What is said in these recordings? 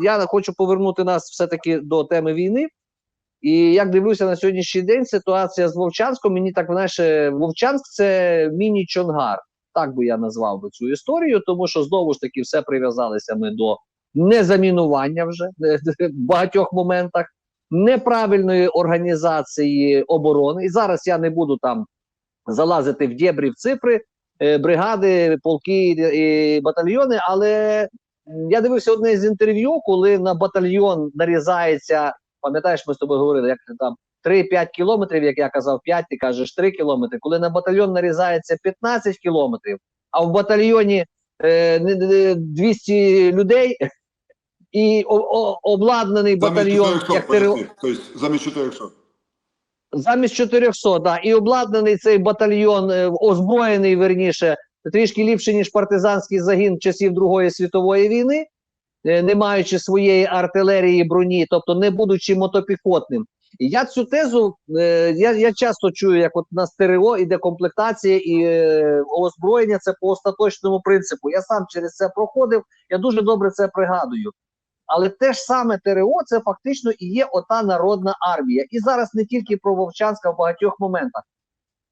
Я хочу повернути нас все-таки до теми війни. І як дивлюся на сьогоднішній день, ситуація з Вовчанськом, мені так знаєш, е, Вовчанськ це міні-чонгар. Так би я назвав би цю історію, тому що знову ж таки все прив'язалися ми до незамінування вже е, в багатьох моментах, неправильної організації оборони. І зараз я не буду там залазити в дєбрі в цифри, е, бригади, полки і батальйони, але я дивився одне з інтерв'ю, коли на батальйон нарізається, пам'ятаєш, ми з тобою говорили, як там 3-5 кілометрів, як я казав, 5, ти кажеш 3 кілометри. Коли на батальйон нарізається 15 кілометрів, а в батальйоні е, не- не- 200 людей і о, о, обладнаний батальйон 400, як ТРО. Тобто замість 400. замість 400, да, і обладнаний цей батальйон, е, озброєний верніше, трішки ліпше, ніж партизанський загін часів Другої світової війни, е, не маючи своєї артилерії броні, тобто не будучи мотопіхотним. Я цю тезу, е, я, я часто чую, як от на СТРО іде комплектація і е, озброєння це по остаточному принципу. Я сам через це проходив, я дуже добре це пригадую. Але те ж саме ТРО це фактично і є ота народна армія. І зараз не тільки про Вовчанська в багатьох моментах.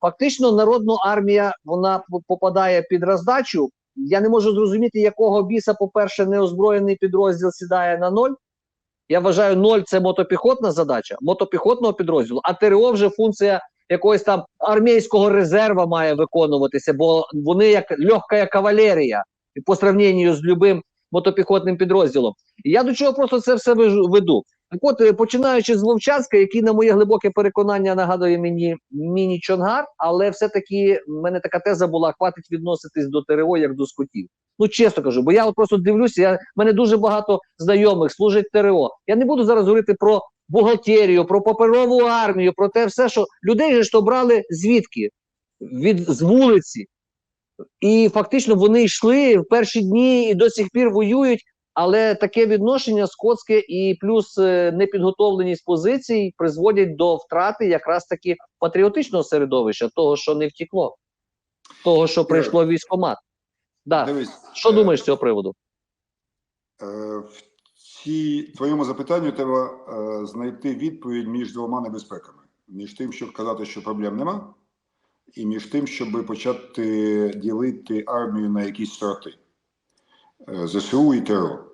Фактично, народна армія вона попадає під роздачу. Я не можу зрозуміти, якого біса, по-перше, неозброєний підрозділ сідає на ноль. Я вважаю, ноль це мотопіхотна задача мотопіхотного підрозділу, а ТРО вже функція якогось там армійського резерва має виконуватися, бо вони як легка кавалерія по сравненню з любим мотопіхотним підрозділом. І я до чого просто це все веду. Так от, е, починаючи з Вовчанська, який, на моє глибоке переконання, нагадує мені міні-чонгар, але все-таки в мене така теза була: хватить відноситись до ТРО як до скотів. Ну, чесно кажу, бо я от просто дивлюся, я, в мене дуже багато знайомих служать ТРО. Я не буду зараз говорити про бухгалтерію, про паперову армію, про те все, що людей ж то брали звідки? Від з вулиці. І фактично вони йшли в перші дні і до сих пір воюють. Але таке відношення скотське і плюс е, непідготовленість позицій призводять до втрати якраз таки патріотичного середовища, того, що не втекло, того, що прийшло в військкомат. Да. Дивись, Що е, думаєш з цього приводу? е, В цій твоєму запитанню треба е, знайти відповідь між двома небезпеками: між тим, щоб казати, що проблем нема, і між тим, щоб почати ділити армію на якісь сорти ЗСУ і ТРО.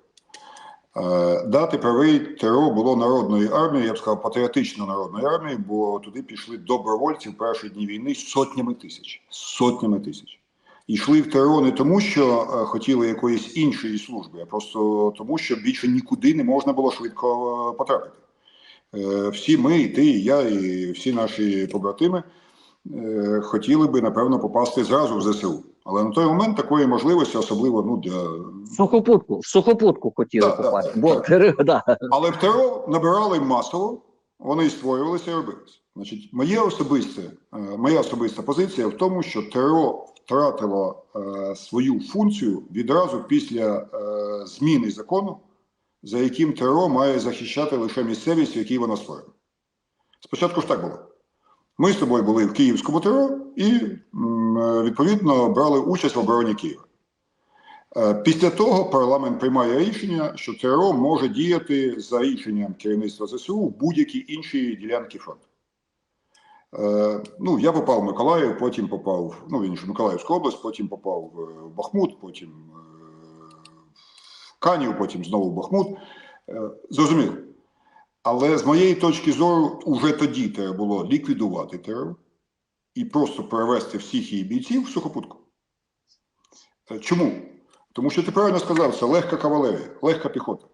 Е, Да, правий, ТРО було народною армією, я б сказав, патріотично народною армією, бо туди пішли добровольці в перші дні війни сотнями тисяч. Сотнями тисяч. І йшли в ТРО не тому, що е, хотіли якоїсь іншої служби, а просто тому, що більше нікуди не можна було швидко е, потрапити. Е, Всі ми, і ти, і я, і всі наші побратими е, хотіли би, напевно, попасти зразу в ЗСУ. Але на той момент такої можливості, особливо ну, для сухопутку, в сухопутку хотіли Да, да, попасти. да, Бо так. Да. Але в ТРО набирали масово, вони створювалися і робилися. Значить, моє особисте, е, моя особиста позиція в тому, що ТРО втратило е, свою функцію відразу після е, зміни закону, за яким ТРО має захищати лише місцевість, в якій вона створена. Спочатку ж так було. Ми з тобою були в Київському ТРО і відповідно брали участь в обороні Києва. Е, Після того парламент приймає рішення, що ТРО може діяти за рішенням керівництва ЗСУ в будь-які інші ділянки фронту. Е, ну, я попав в Миколаїв, потім попав, ну, в Миколаївську область, потім попав е, в Бахмут, потім в Канів, потім знову в Бахмут. Зрозуміло. Але з моєї точки зору, уже тоді треба було ліквідувати ТРО і просто перевести всіх її бійців в сухопутку. Е, Чому? Тому що ти правильно сказав, це легка кавалерія, легка піхота.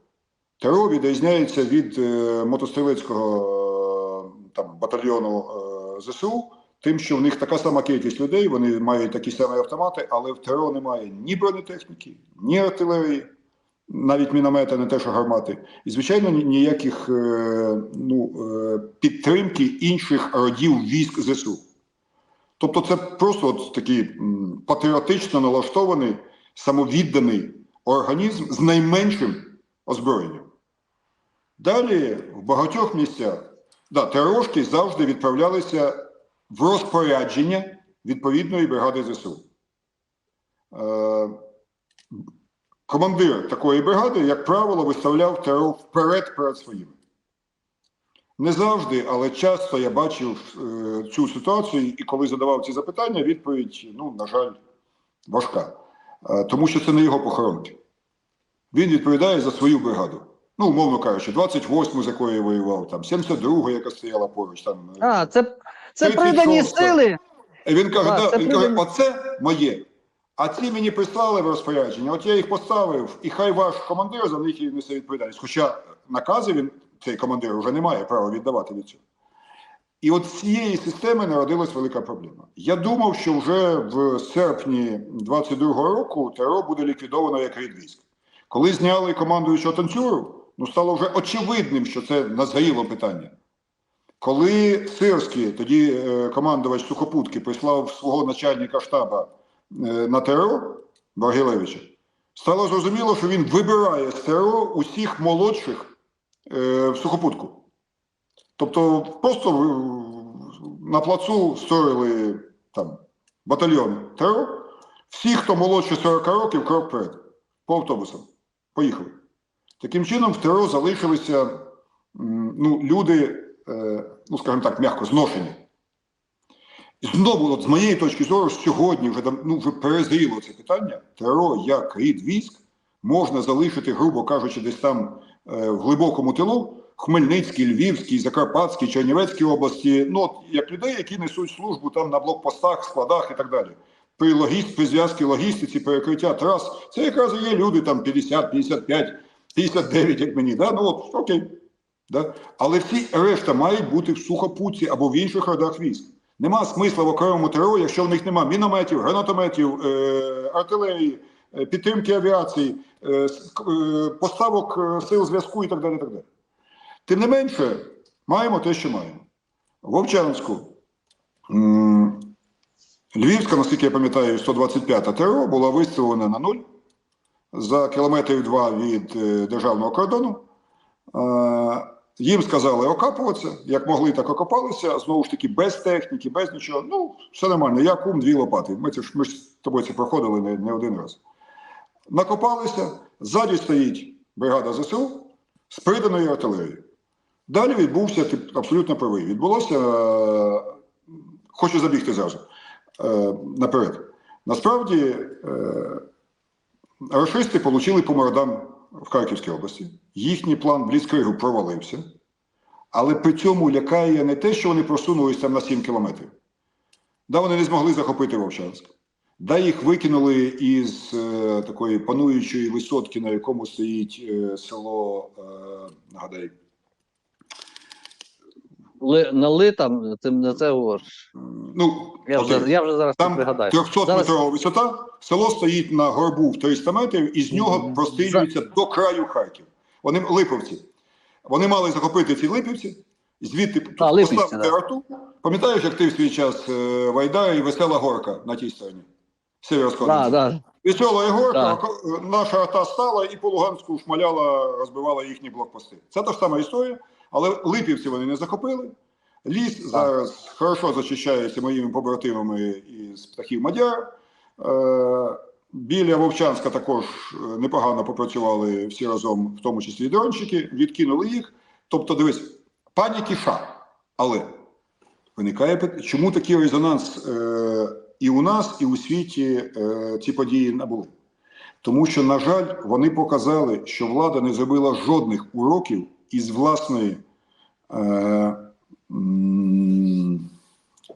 ТРО відрізняється від е, мотострілецького е, там, батальйону е, ЗСУ, тим, що в них така сама кількість людей, вони мають такі самі автомати, але в ТРО немає ні бронетехніки, ні артилерії, навіть міномета, не те, що гармати, і, звичайно, ніяких е, ну, е, підтримки інших родів військ ЗСУ. Тобто, це просто от такий патріотично налаштований, самовідданий організм з найменшим озброєнням. Далі в багатьох місцях да, ТРОшки завжди відправлялися в розпорядження відповідної бригади ЗСУ. Командир такої бригади, як правило, виставляв ТРО вперед перед своїми. Не завжди, але часто я бачив е, цю ситуацію, і коли задавав ці запитання, відповідь, ну, на жаль, важка. Е, тому що це не його похоронки. Він відповідає за свою бригаду. Ну, умовно кажучи, 28-му, з якої я воював, там, 72-го, яка стояла поруч. Там, е, А, це, це придані сили. він каже, Так, да, це він каже, оце моє. А ці мені прислали в розпорядження, от я їх поставив, і хай ваш командир за них і несе відповідальність. Хоча накази він, цей командир, вже не має права віддавати від цього. І от з цієї системи народилась велика проблема. Я думав, що вже в серпні 22-го року ТРО буде ліквідовано як рід військ. Коли зняли командуючого танцюру, ну стало вже очевидним, що це назріло питання. Коли Сирський, тоді е, командувач сухопутки, прислав свого начальника штаба на ТРО Варгілевича, стало зрозуміло, що він вибирає з ТРО усіх молодших е, в сухопутку. Тобто просто на плацу створили там батальйон ТРО, всі, хто молодше 40 років, крок вперед, по автобусам. Поїхали. Таким чином, в ТРО залишилися ну, люди, е, ну, скажімо так, м'яко зношені. Знову, от, з моєї точки зору, сьогодні вже, ну, вже перезріло це питання. ТРО як рід військ можна залишити, грубо кажучи, десь там е, в глибокому тилу, Хмельницькій, Львівській, Закарпатській, Чернівецькій області, ну, от, як людей, які несуть службу там на блокпостах, складах і так далі. При логіст, при зв'язці логістиці, перекриття трас, це якраз є люди там 50, 55, 59, як мені. Да? Ну от, окей. Да? Але всі решта мають бути в сухопутці або в інших родах військ. Нема смисла в окремому ТРО, якщо в них нема мінометів, гранатометів, е- артилерії, е, підтримки авіації, е- поставок сил зв'язку і так далі. так далі. Тим не менше, маємо те, що маємо. В Вовчанську, Львівська, наскільки я пам'ятаю, 125-та ТРО була виставлена на нуль за кілометрів два від державного кордону. Їм сказали окапуватися, як могли, так окопалися. Знову ж таки, без техніки, без нічого. Ну, все нормально. Я кум, дві лопати. Ми, це ж, ми ж з тобою це проходили не, не один раз. Накопалися, ззаді стоїть бригада ЗСУ з приданою артилерією. Далі відбувся, ти абсолютно правий. Відбулося, е, хочу забігти зразу е, наперед. Насправді, е, рашисти отримали по мордам в Харківській області. Їхній план Бліцкригу провалився, але при цьому лякає не те, що вони просунулися там на 7 кілометрів. Да, вони не змогли захопити Вовчанськ. Да, їх викинули із е, такої пануючої висотки, на якому стоїть е, село, е, нагадай, Ли, на ли там, ти на це говориш. ну, Я вже, я вже зараз не Там пригадаю. 300 Зараз- метрова висота, село стоїть на горбу в 300 метрів, і з нього прострілюється до краю Харків. Вони липовці. Вони мали захопити ці липівці, звідти А, поставити да. арту. Пам'ятаєш, як ти в свій час е, Вайда і весела горка на тій стороні? Да, да. Весела і горка, Да. ко- наша арта стала і по Луганську шмаляла, розбивала їхні блокпости. Це та ж сама історія, але липівці вони не захопили. Ліс зараз хорошо зачищається моїми побратимами із птахів Мадяр. Е, біля Вовчанська також е, непогано попрацювали всі разом, в тому числі і дрончики, відкинули їх. Тобто, дивись, паніки ша. Але виникає питання, чому такий резонанс е, і у нас, і у світі е, ці події набули? Тому що, на жаль, вони показали, що влада не зробила жодних уроків із власної. Е,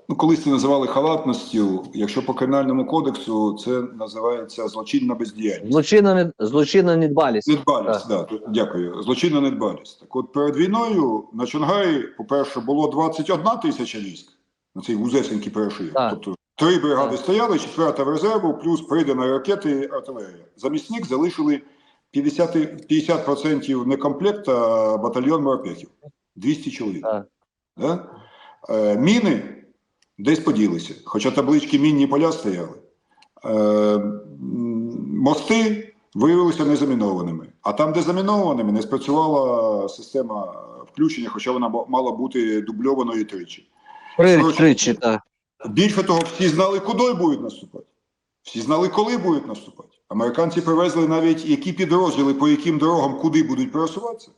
ну, колись це називали халатністю. Якщо по кримінальному кодексу це називається злочинна бездіяльність. Злочинна, злочинна недбалість. Недбалість, да, дякую. Злочинна недбалість. Так от перед війною на Чонгаї, по-перше, було 21 тисяча військ на цей вузесенький перший. Тобто три бригади Так. стояли, четверта в резерву, плюс придана ракети артилерія. Замість них залишили 50, 50% не комплект, а батальйон морпехів. 200 чоловік. Да? Е, міни десь поділися, хоча таблички мінні поля стояли. Е, мости виявилися незамінованими. А там, де замінованими, не спрацювала система включення, хоча вона мала бути дубльованою тричі. Три, тричі, так. Більше того, всі знали, куди будуть наступати. Всі знали, коли будуть наступати. Американці привезли навіть які підрозділи, по яким дорогам, куди будуть пересуватися.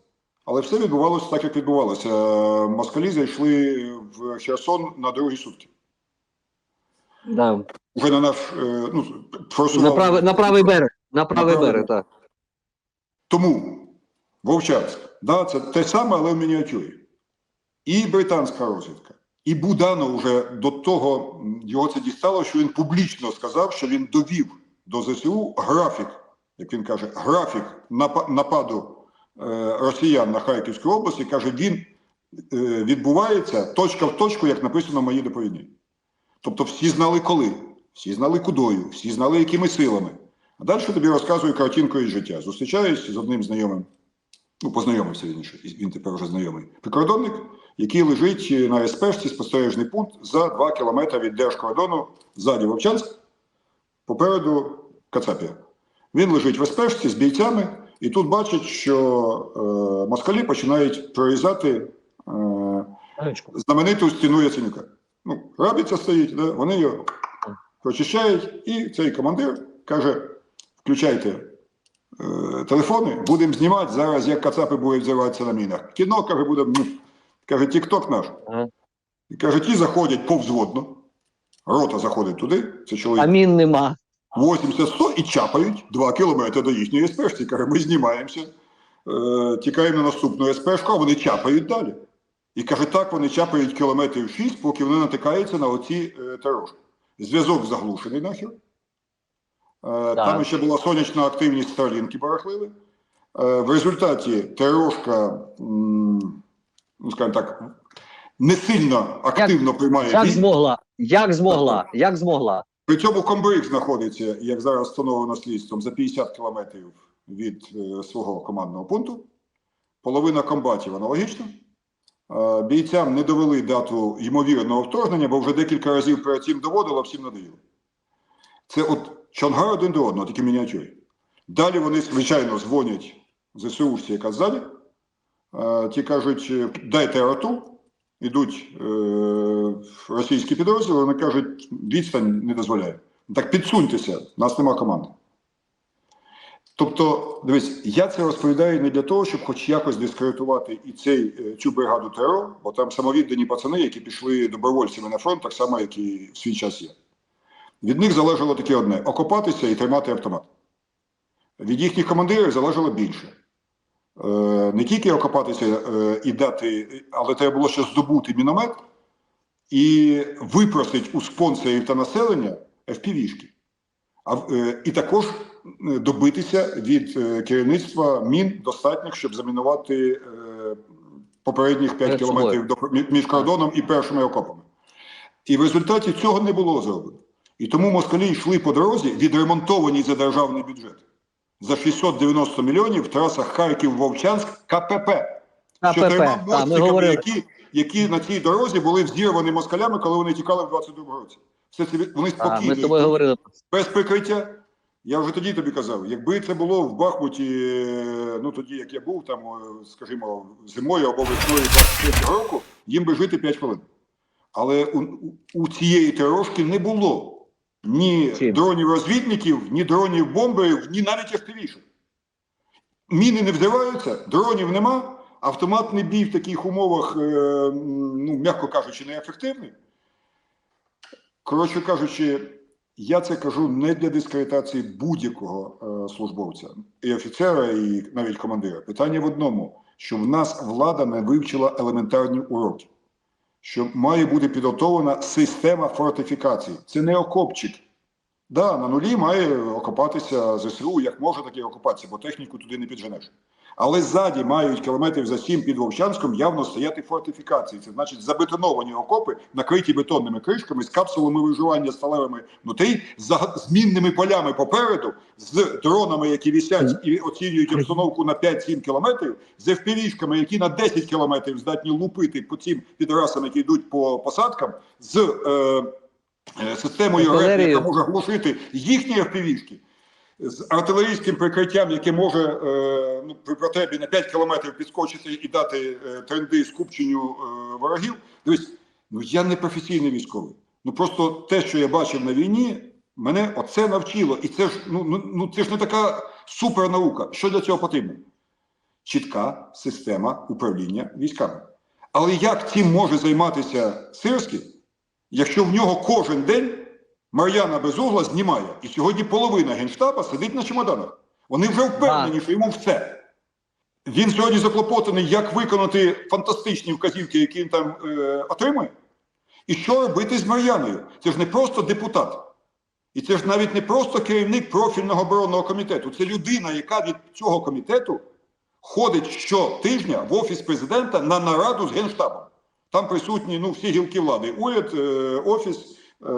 Але все відбувалося так, як відбувалося. Москалі зайшли в Херсон на другі сутки. Да. Вже на наш е, ну, На, форсували. правий, на правий берег. На правий правий берег, так. Тому Вовчанськ, да, це те саме, але в мініатюрі. І британська розвідка, і Буданов вже до того його це дістало, що він публічно сказав, що він довів до ЗСУ графік, як він каже, графік напа- нападу е, росіян на Харківську область, і каже, він е, відбувається точка в точку, як написано в моїй доповідні. Тобто всі знали коли, всі знали кудою, всі знали якими силами. А далі тобі розказую картинку із життя. Зустрічаюсь з одним знайомим, ну, познайомився він він тепер вже знайомий. Прикордонник, який лежить на СПшці, спостережний пункт за 2 кілометри від держкордону ззаді Вовчанськ, попереду Кацапія. Він лежить в СПшці з бійцями, і тут бачить, що е, москалі починають прорізати е, знамениту стіну Яценюка. Ну, рабиця стоїть, да? вони його прочищають, і цей командир каже: включайте е, телефони, будемо знімати зараз, як кацапи будуть взриватися на мінах. Кіно, каже, буде, ну, каже, тік-ток наш. І каже, ті заходять повзводно, рота заходить туди, це чоловік. А мін нема. 80-100 і чапають 2 кілометри до їхньої СПшки. Каже, ми знімаємося, е, тікаємо на наступну СПшку, а вони чапають далі. І каже, так вони чапають кілометрів 6, поки вони натикаються на оці е, терожки. Зв'язок заглушений нахер. Е, Там ще була сонячна активність Старлінки барахливи. Е, в результаті терожка, м, ну скажімо так, не сильно активно приймає Як бій. змогла? Як змогла? Як змогла? При цьому Комбриг знаходиться, як зараз встановлено слідством, за 50 кілометрів від е, свого командного пункту. Половина комбатів аналогічно. Е, бійцям не довели дату ймовірного вторгнення, бо вже декілька разів перед цим доводило, всім надоїло. Це от Чонгар один до одного, тільки в мініатюрі. Далі вони, звичайно, дзвонять ЗСУшці, яка ззаді. Ті кажуть, е, дайте роту. Ідуть е, російські підрозділи, вони кажуть, відстань не дозволяє. Так підсуньтеся, нас нема команди. Тобто, дивись, я це розповідаю не для того, щоб хоч якось дискредитувати і цей, е, цю бригаду ТРО, бо там самовіддані пацани, які пішли добровольцями на фронт, так само, як і в свій час є. Від них залежало таке одне окопатися і тримати автомат. Від їхніх командирів залежало більше. Е, не тільки окопатися е, і дати, але треба було ще здобути міномет і випросити у спонсорів та населення FPV-шки. Е, і також добитися від керівництва мін достатніх, щоб замінувати попередніх 5 кілометрів між кордоном і першими окопами. І в результаті цього не було зроблено. І тому москалі йшли по дорозі, відремонтовані за державний бюджет. За 690 мільйонів в трасах Харків-Вовчанськ КПП. КПП. Чотирма мостиками, які, які на цій дорозі були взірвані москалями, коли вони тікали в 22 році. Все це від- вони А, ми спокійно з тобою говорили. без прикриття. Я вже тоді тобі казав, якби це було в Бахмуті, е, ну тоді як я був там, е, скажімо, зимою або весною 23 року, їм би жити 5 хвилин. Але у, у- у цієї терожки не було ні Чим? дронів-розвідників, ні дронів-бомберів, ні навіть FPV-шок. Міни не взриваються, дронів нема. Автоматний бій в таких умовах, е, ну, м'яко кажучи, неефективний. Коротше кажучи, я це кажу не для дискредитації будь-якого е, службовця, і офіцера, і навіть командира. Питання в одному: що в нас влада не вивчила елементарні уроки, що має бути підготовлена система фортифікації. Це не окопчик. Да, на нулі має окопатися ЗСУ, як може, так і бо техніку туди не підженеш. Але ззаді мають кілометрів за сім під Вовчанськом явно стояти фортифікації. Це значить забетоновані окопи, накриті бетонними кришками з капсулами виживання сталевими внутрі, з змінними полями попереду, з дронами, які вісять і оцінюють обстановку на 5-7 кілометрів, з FPV-шками, які на 10 кілометрів здатні лупити по цим підрасам, які йдуть по посадкам, з е, е, системою РЕП, яка може глушити їхні FPV-шки, з артилерійським прикриттям, яке може е, ну, при потребі на 5 кілометрів підскочити і дати е, тренди скупченню е, ворогів. Дивись, ну я не професійний військовий. Ну просто те, що я бачив на війні, Мене оце навчило, і це ж ну, ну, ну це ж не така супернаука. Що для цього потрібно? Чітка система управління військами. Але як цим може займатися Сирський, якщо в нього кожен день Мар'яна Безугла знімає, і сьогодні половина генштаба сидить на чемоданах. Вони вже впевнені, що йому все. Він сьогодні заклопотаний, як виконати фантастичні вказівки, які він там е, отримує. І що робити з Мар'яною? Це ж не просто депутат. І це ж навіть не просто керівник профільного оборонного комітету. Це людина, яка від цього комітету ходить щотижня в офіс президента на нараду з генштабом. Там присутні ну, всі гілки влади: уряд, е, офіс, е,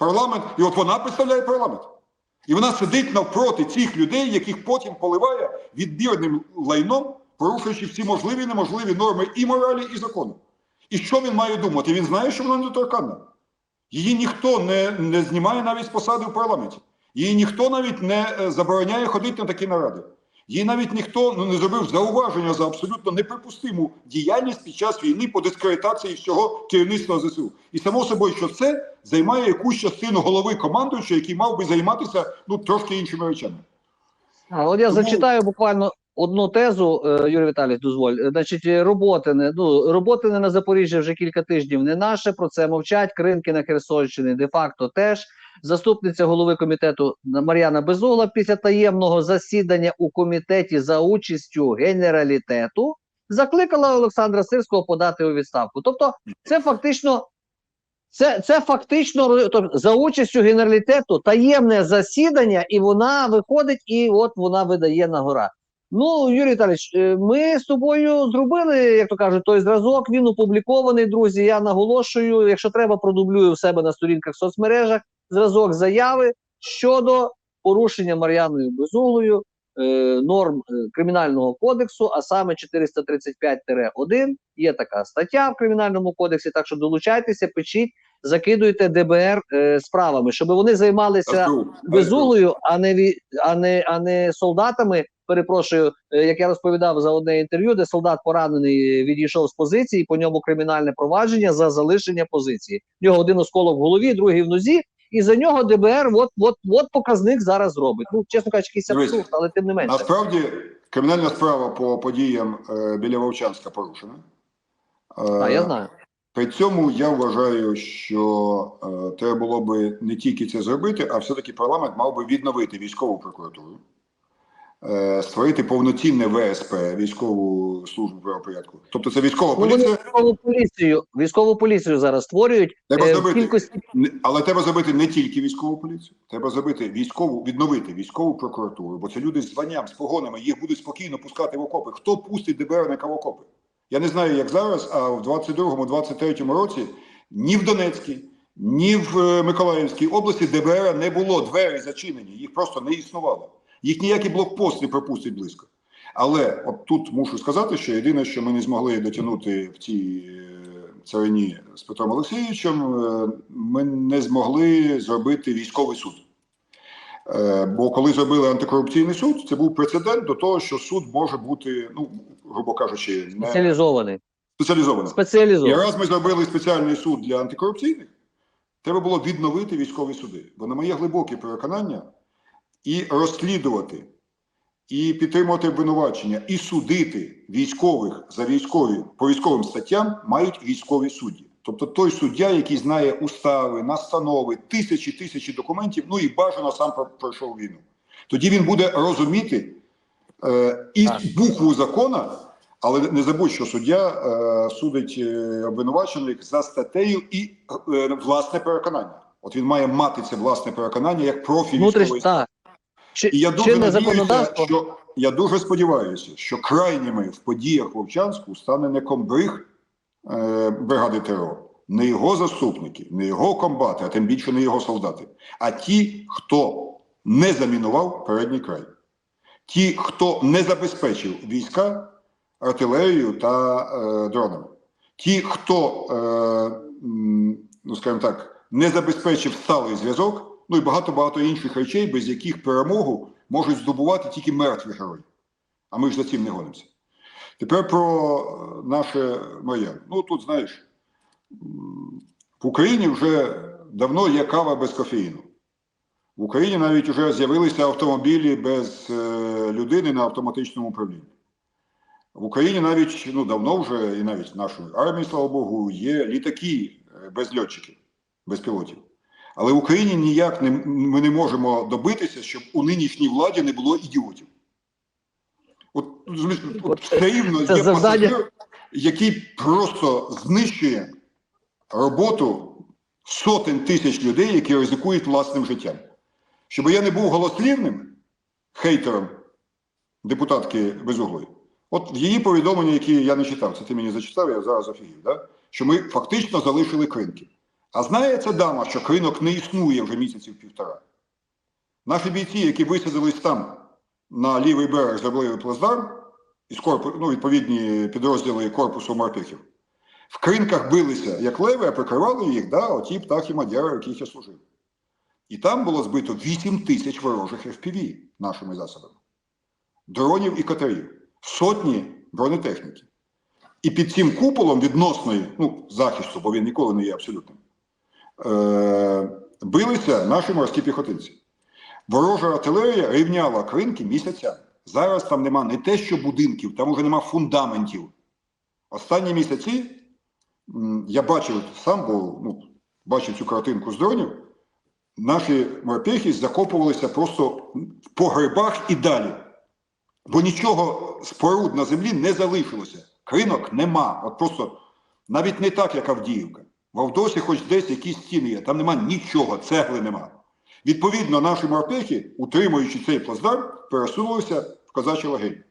парламент. І от вона представляє парламент. І вона сидить навпроти цих людей, яких потім поливає відбірним лайном, порушуючи всі можливі і неможливі норми і моралі, і закону. І що він має думати? Він знає, що вона недоторканна. Її ніхто не, не знімає навіть з посади в парламенті. Її ніхто навіть не е, забороняє ходити на такі наради. Їй навіть ніхто ну, не зробив зауваження за абсолютно неприпустиму діяльність під час війни по дискредитації всього керівництва ЗСУ. І само собою, що це займає якусь частину голови командуючого, який мав би займатися ну, трошки іншими речами. А, от я Тому- зачитаю буквально одну тезу, е, Юрій Віталійович, дозволь. Значить, е, роботине, ну, роботине на Запоріжжі вже кілька тижнів не наше, про це мовчать. Кринки на Херсонщині де-факто теж. Заступниця голови комітету Мар'яна Безугла після таємного засідання у комітеті за участю генералітету закликала Олександра Сирського подати у відставку. Тобто, це фактично. Це, це фактично тобто, за участю генералітету таємне засідання, і вона виходить, і от вона видає на гора. Ну, Юрій Віталійович, е, ми з тобою зробили, як то кажуть, той зразок. Він опублікований, друзі. Я наголошую, якщо треба, продублюю в себе на сторінках в соцмережах зразок заяви щодо порушення Мар'яною Безуглою е, норм е, кримінального кодексу, а саме 435-1. Є така стаття в кримінальному кодексі. Так що долучайтеся, пишіть, закидуйте ДБР е, справами, щоб вони займалися безуглою, а не а не а не солдатами. Перепрошую, е, як я розповідав за одне інтерв'ю, де солдат поранений відійшов з позиції, по ньому кримінальне провадження за залишення позиції. В нього один осколок в голові, другий в нозі, і за нього ДБР от от от показник зараз робить. Ну чесно кажучи, якийсь абсурд, але тим не менше. Насправді кримінальна справа по подіям е, біля Вовчанська порушена. Е, А я знаю. При цьому я вважаю, що е, треба було би не тільки це зробити, а все-таки парламент мав би відновити військову прокуратуру, створити повноцінне ВСП, військову службу правопорядку. Тобто це військова Ну, поліція, військову поліцію, військову поліцію зараз створюють Треба е, зробити. кількості але треба зробити не тільки військову поліцію, треба зробити військову, відновити військову прокуратуру, бо це люди з званням, з погонами, їх будуть спокійно пускати в окопи. Хто пустить ДБРника в окопи? Я не знаю, як зараз, а в 22-23 році ні в Донецькій, ні в е, Миколаївській області ДБР не було, двері зачинені, їх просто не існувало. Їх ніякий блокпост не пропустить близько. Але от тут мушу сказати, що єдине, що ми не змогли дотягнути в цій е, царині з Петром Олексійовичем, е, ми не змогли зробити військовий суд. Е, Бо коли зробили антикорупційний суд, це був прецедент до того, що суд може бути, ну грубо кажучи, не спеціалізований. спеціалізованим. І раз ми зробили спеціальний суд для антикорупційних, треба було відновити військові суди. Бо на моє глибоке переконання і розслідувати, і підтримувати обвинувачення, і судити військових за військові по військовим статтям мають військові судді. Тобто той суддя, який знає устави, настанови, тисячі тисячі документів, ну і бажано сам пройшов війну. Тоді він буде розуміти е, і букву закона, але не забудь, що суддя е, судить е, обвинувачених за статтею і е, власне переконання. От він має мати це власне переконання як профіль Внутріш, військової так. Чи, і я дуже надіюся, законодавство що я дуже сподіваюся, що крайніми в подіях Вовчанську стане не комбриг е, бригади ТРО, не його заступники, не його комбати, а тим більше не його солдати, а ті, хто не замінував передній край, ті, хто не забезпечив війська артилерією та е, дронами, ті, хто, е, ну скажімо так, не забезпечив сталий зв'язок. Ну і багато-багато інших речей, без яких перемогу можуть здобувати тільки мертві герої. А ми ж за цим не гонимося. Тепер про е, наше моє. Ну тут знаєш, в Україні вже давно є кава без кофеїну. В Україні навіть вже з'явилися автомобілі без е, людини на автоматичному управлінні. В Україні навіть ну давно вже, і навіть в нашої армії, слава Богу, є літаки е, без льотчиків, без пілотів. Але в Україні ніяк не, ми не можемо добитися, щоб у нинішній владі не було ідіотів. От, от все рівно є завдання. пасажир, який просто знищує роботу сотень тисяч людей, які ризикують власним життям. Щоб я не був голослівним хейтером депутатки Безуглої, от в її повідомлення, які я не читав, це ти мені зачитав, я зараз офігів, да? що ми фактично залишили кринки. А знає ця дама, що кринок не існує вже місяців півтора. Наші бійці, які висадились там на лівий берег, зробили плацдарм, із корпу, ну, відповідні підрозділи корпусу морпіхів, в кринках билися як леви, а прикривали їх да, оті птахи Мадяра, яких я служив. І там було збито 8 тисяч ворожих FPV нашими засобами, дронів і катерів, сотні бронетехніки. І під цим куполом відносної ну, захисту, бо він ніколи не є абсолютним, е- билися наші морські піхотинці. Ворожа артилерія рівняла кринки місяцями. Зараз там нема не те, що будинків, там вже нема фундаментів. Останні місяці я бачив сам, бо ну, бачив цю картинку з дронів. Наші морпехи закопувалися просто по грибах і далі. Бо нічого споруд на землі не залишилося. Кринок нема. От просто навіть не так, як Авдіївка. В Авдосі хоч десь якісь стіни є, там нема нічого, цегли нема. Відповідно, наші морпехи, утримуючи цей плацдарм, пересунулися в козачі лагері.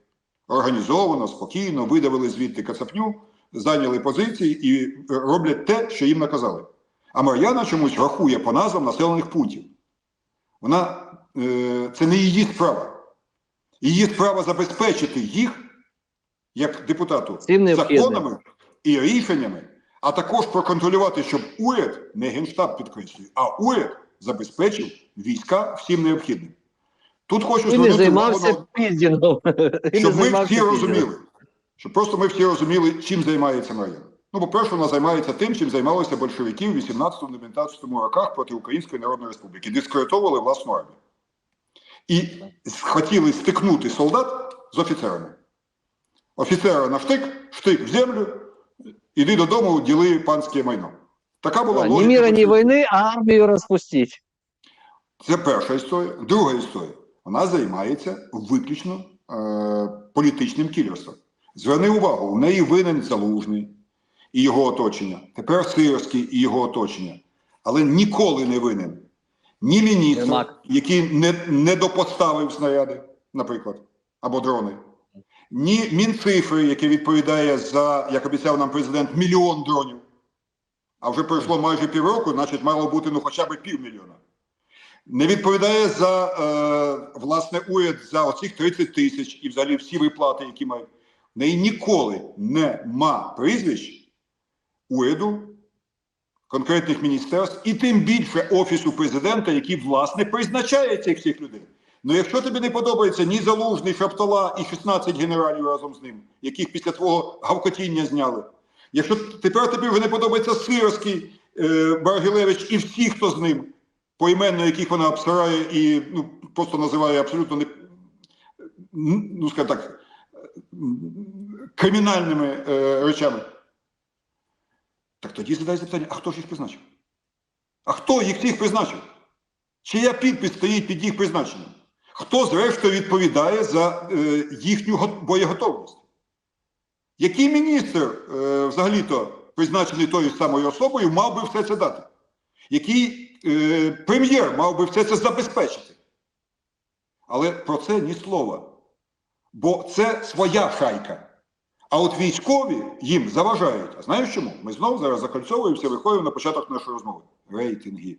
Організовано, спокійно, видавили звідти кацапню, зайняли позиції і роблять те, що їм наказали. А Мар'яна чомусь рахує по назвам населених пунктів. Вона е, це не її справа. Її справа забезпечити їх, як депутату, законами і рішеннями, а також проконтролювати, щоб уряд, не генштаб підкреслює, а уряд забезпечив війська всім необхідним. Тут хочу звернути займався піздінгом. Щоб ми всі розуміли, щоб просто ми всі розуміли, чим займається Мар'яна. Ну, по-перше, вона займається тим, чим займалися большевики в 18-19 роках проти Української Народної Республіки, дискредитовували власну армію. І хотіли стикнути солдат з офіцерами. Офіцера на штик, штик в землю, іди додому, діли панське майно. Така була А, Ні міра, ні війни, а армію розпустіть. Це перша історія. Друга історія. Вона займається виключно е, політичним кілерством. Зверни увагу, у неї винен Залужний і його оточення, тепер Сирський і його оточення, але ніколи не винен ні міністр, який не, не допоставив снаряди, наприклад, або дрони, ні Мінцифри, який відповідає за, як обіцяв нам президент, мільйон дронів. А вже пройшло майже півроку, значить мало бути ну хоча б півмільйона. Не відповідає за е, власне уряд за оцих 30 тисяч і взагалі всі виплати, які мають. В неї ніколи нема прізвищ уряду, конкретних міністерств, і тим більше Офісу президента, який, власне, призначає цих всіх людей. Ну, якщо тобі не подобається ні Залужний, Шаптала і 16 генералів разом з ним, яких після твого гавкотіння зняли. Якщо тепер тобі вже не подобається Сирський, е, Баргілевич і всі, хто з ним, поіменно яких вона обсирає і ну, просто називає абсолютно не, ну, так, кримінальними е, речами. Так тоді задай запитання, а хто ж їх призначив? А хто їх всіх призначив? Чия підпис стоїть під їх призначенням? Хто, зрештою, відповідає за е, їхню боєготовність? Який міністр, е, взагалі-то, призначений тою самою особою, мав би все це дати? Який е, прем'єр мав би все це забезпечити? Але про це ні слова. Бо це своя шайка. А от військові їм заважають. А знаєш чому? Ми знову зараз закольцовуємося, виходимо на початок нашої розмови. Рейтинги.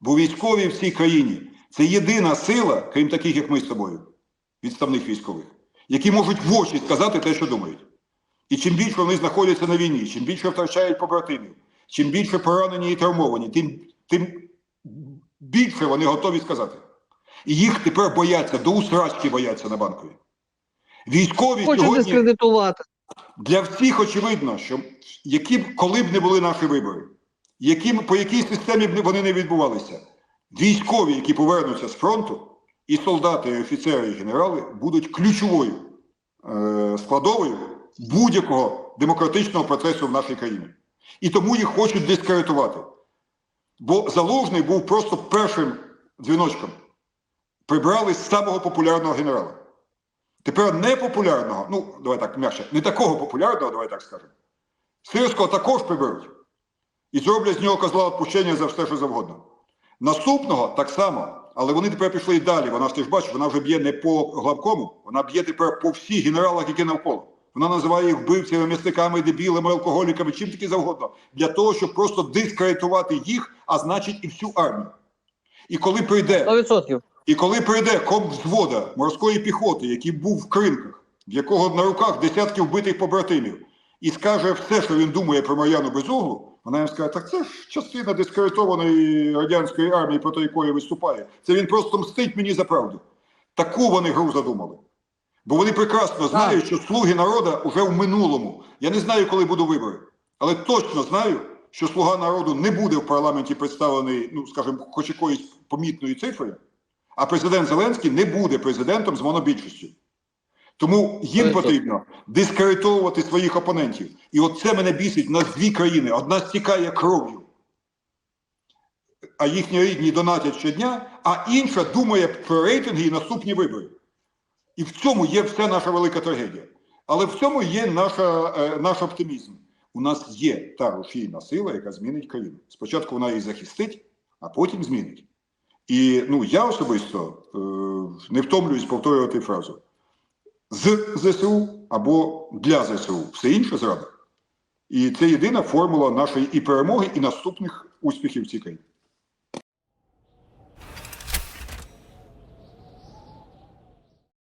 Бо військові в цій країні це єдина сила, крім таких, як ми з тобою, відставних військових, які можуть в очі сказати те, що думають. І чим більше вони знаходяться на війні, чим більше втрачають побратимів, чим більше поранені і травмовані, тим, тим більше вони готові сказати. І їх тепер бояться, до усрачки бояться на банкові. Військові Хочу сьогодні дискредитувати. для всіх очевидно, що які б коли б не були наші вибори, які, по якій системі б вони не відбувалися, військові, які повернуться з фронту, і солдати, і офіцери, і генерали будуть ключовою е, складовою будь-якого демократичного процесу в нашій країні. І тому їх хочуть дискредитувати. Бо Залужний був просто першим дзвіночком. Прибрали з самого популярного генерала. Тепер непопулярного, ну, давай так, м'якше, не такого популярного, давай так скажемо. Сирського також приберуть. І зроблять з нього козла відпущення за все, що завгодно. Наступного так само, але вони тепер пішли і далі. Вона ж ти ж бачиш, вона вже б'є не по главкому, вона б'є тепер по всіх генералах, які навколо. Вона називає їх вбивцями, м'ясниками, дебілами, алкоголіками, чим таки завгодно, для того, щоб просто дискредитувати їх, а значить і всю армію. І коли прийде 100%. і коли прийде комвзвода морської піхоти, який був в кринках, в якого на руках десятки вбитих побратимів, і скаже все, що він думає про Мар'яну Безуглу, вона їм скаже, так це ж частина дискредитованої радянської армії, проти якої виступає. Це він просто мстить мені за правду. Таку вони гру задумали. Бо вони прекрасно знають, що слуги народу вже в минулому. Я не знаю, коли будуть вибори, але точно знаю, що слуга народу не буде в парламенті представлений, ну скажімо, хоч якоюсь помітною цифрою, а президент Зеленський не буде президентом з монобільшістю. Тому їм Тобто- потрібно дискредитовувати своїх опонентів. І от це мене бісить. У нас дві країни. Одна стікає кров'ю, а їхні рідні донатять щодня, а інша думає про рейтинги і наступні вибори. І в цьому є вся наша велика трагедія. Але в цьому є наша, е, наш оптимізм. У нас є та рушійна сила, яка змінить країну. Спочатку вона її захистить, а потім змінить. І ну, я особисто е, не втомлююсь повторювати фразу з ЗСУ або для ЗСУ. Все інше зрада. І це єдина формула нашої і перемоги, і наступних успіхів в цій країні.